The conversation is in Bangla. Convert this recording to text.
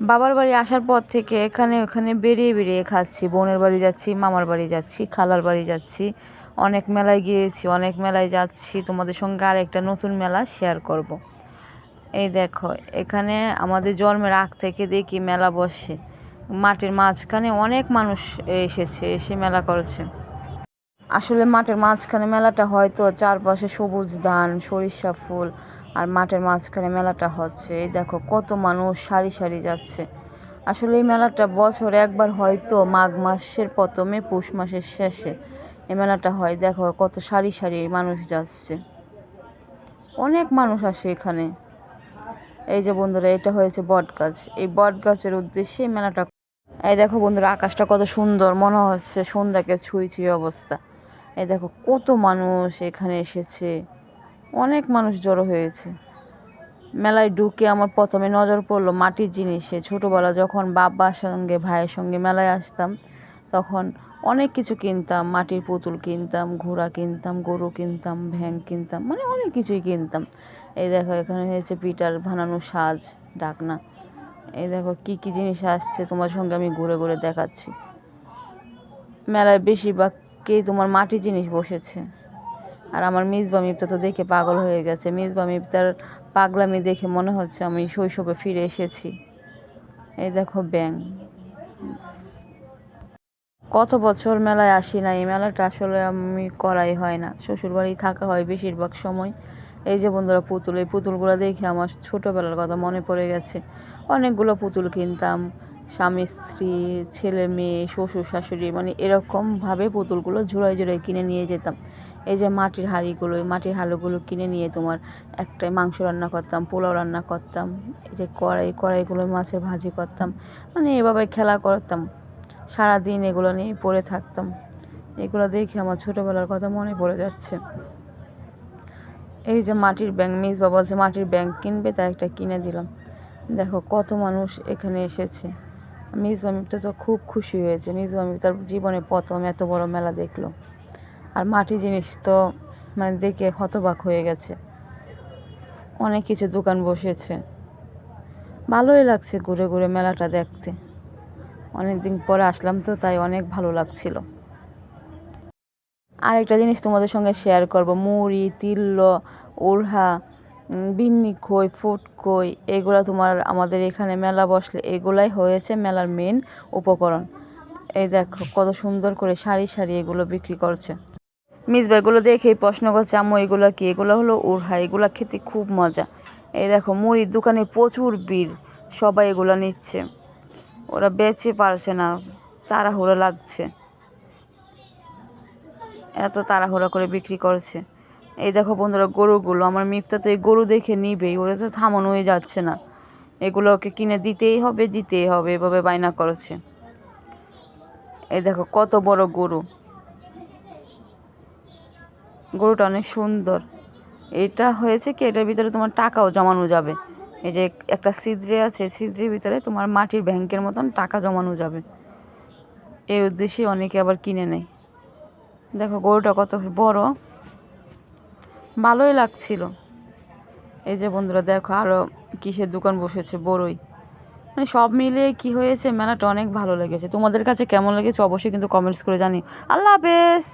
বাবার বাড়ি আসার পর থেকে এখানে, ওখানে বেরিয়ে বেরিয়ে খাচ্ছি। বোনের বাড়ি যাচ্ছি, মামার বাড়ি যাচ্ছি, খালার বাড়ি যাচ্ছি। অনেক মেলায় গিয়েছি, অনেক মেলায় যাচ্ছি। তোমাদের সঙ্গে আর একটা নতুন মেলা শেয়ার করব। এই দেখো, এখানে আমাদের জন্মের আগ থেকে দেখি মেলা বসে। মাঠের মাঝখানে অনেক মানুষ এসেছে, এসে মেলা করেছে। আসলে মাঠের মাঝখানে মেলাটা হয়তো চারপাশে সবুজ ধান, সরিষা ফুল আর মাঠের মাঝখানে মেলাটা হচ্ছে। এই দেখো কত মানুষ সারি সারি যাচ্ছে। আসলে এই মেলাটা বছরে একবার হয়তো মাঘ মাসের প্রথমে, পৌষ মাসের শেষে এই মেলাটা হয়। দেখো কত সারি সারি মানুষ যাচ্ছে। অনেক মানুষ আসে এখানে। এই যে বন্ধুরা, এটা হয়েছে বট গাছ এই বট গাছের উদ্দেশ্যে এই মেলাটা এই দেখো বন্ধুরা, আকাশটা কত সুন্দর, মনে হচ্ছে সন্ধ্যাকে ছুঁই ছুঁই অবস্থা। এই দেখো কত মানুষ এখানে এসেছে। অনেক মানুষ জড়ো হয়েছে। মেলায় ঢুকে আমার প্রথমে নজর পড়ল মাটির জিনিসে। ছোটোবেলা যখন বাবার সঙ্গে, ভাইয়ের সঙ্গে মেলায় আসতাম, তখন অনেক কিছু কিনতাম। মাটির পুতুল কিনতাম, ঘোড়া কিনতাম, গরু কিনতাম ভ্যাং কিনতাম মানে অনেক কিছুই কিনতাম। এই দেখো, এখানে হয়েছে পিটার বানানো সাজ, ডাকনা। এই দেখো, কি কি জিনিস আসছে তোমার সঙ্গে আমি ঘুরে ঘুরে দেখাচ্ছি। মেলায় বেশিরভাগ বেশিরভাগকেই তোমার মাটির জিনিস বসেছে। আর আমার মিসবা মিপ্তা তো দেখে পাগল হয়ে গেছে। মিসবা মিপ্তার পাগলামি দেখে মনে হচ্ছে আমি শৈশবে ফিরে এসেছি। এই দেখো ব্যাং। কত বছর মেলায় আসি না, এই মেলাটা আসলে আমি করাই হয় না। শ্বশুরবাড়ি থাকা হয় বেশিরভাগ সময়। এই যে বন্ধুরা পুতুল, এই পুতুলগুলো দেখে আমার ছোটোবেলার কথা মনে পড়ে গেছে। অনেকগুলো পুতুল কিনতাম স্বামী, স্ত্রী, ছেলে, মেয়ে, শ্বশুর, শাশুড়ি মানে এরকমভাবে পুতুলগুলো ঝুড়াই ঝুড়াই কিনে নিয়ে যেতাম। এই যে মাটির হাঁড়িগুলো মাটির হাঁড়িগুলো কিনে নিয়ে তোমার একটাই মাংস রান্না করতাম, পোলাও রান্না করতাম, এই যে কড়াই, কড়াইগুলো মাছের ভাজি করতাম মানে এভাবে খেলা করতাম। সারাদিন এগুলো নিয়ে পড়ে থাকতাম। এগুলো দেখে আমার ছোটোবেলার কথা মনে পড়ে যাচ্ছে। এই যে মাটির ব্যাংক মিসবা বলছে মাটির ব্যাংক কিনবে, তাই একটা কিনে দিলাম। দেখো কত মানুষ এখানে এসেছে। মিসবা মিপ্তা তো খুব খুশি হয়েছে। মিসবা তার জীবনে প্রথম এত বড় মেলা দেখল। আর মাটি জিনিস তো মানে দেখে হতবাক হয়ে গেছে। অনেক কিছু দোকান বসেছে। ভালোই লাগছে ঘুরে ঘুরে মেলাটা দেখতে। অনেক দিন পরে আসলাম তো, তাই অনেক ভালো লাগছিল। আরেকটা জিনিস তোমাদের সঙ্গে শেয়ার করব। মুড়ি, তিল্ল উরহা বিন্নি খই, ফুট খই, এগুলো তোমার আমাদের এখানে মেলা বসলে এগুলাই হয়েছে মেলার মেন উপকরণ। এই দেখো, কত সুন্দর করে সারি সারি এগুলো বিক্রি করছে। মিসবা এগুলো দেখেই প্রশ্ন করছে, আম্মু, এগুলো কি? এগুলো হলো উড়হা, এগুলো খেতে খুব মজা। এই দেখো, মুড়ির দোকানে প্রচুর ভিড়, সবাই এগুলো নিচ্ছে। ওরা বেচে পারছে না, তাড়াহুড়ো লাগছে। এত তাড়াহুড়া করে বিক্রি করছে। এই দেখো বন্ধুরা, গরুগুলো, আমার মিফতা তো এই গরু দেখে নিবেই, ওরা তো থামানোই যাচ্ছে না। এগুলোকে কিনে দিতেই হবে দিতেই হবে, এভাবে বায়না করেছে। এই দেখো, কত বড় গরু। গরুটা অনেক সুন্দর। এটা হয়েছে কি, এটার ভিতরে তোমার টাকাও জমানো যাবে। এই যে একটা ছিদ্রে আছে সিদ্রির ভিতরে তোমার মাটির ব্যাংকের মতন টাকা জমানো যাবে। এই উদ্দেশ্যে অনেকে আবার কিনে নেয়। দেখো, গরুটা কত বড়। ভালোই লাগছিল। এই যে বন্ধুরা, দেখো আরও কিসের দোকান বসেছে, বড়ই। মানে সব মিলিয়ে কি হয়েছে, মেলাটা অনেক ভালো লেগেছে। তোমাদের কাছে কেমন লেগেছে অবশ্যই কিন্তু কমেন্টস করে জানি আল্লাহ হাফেজ!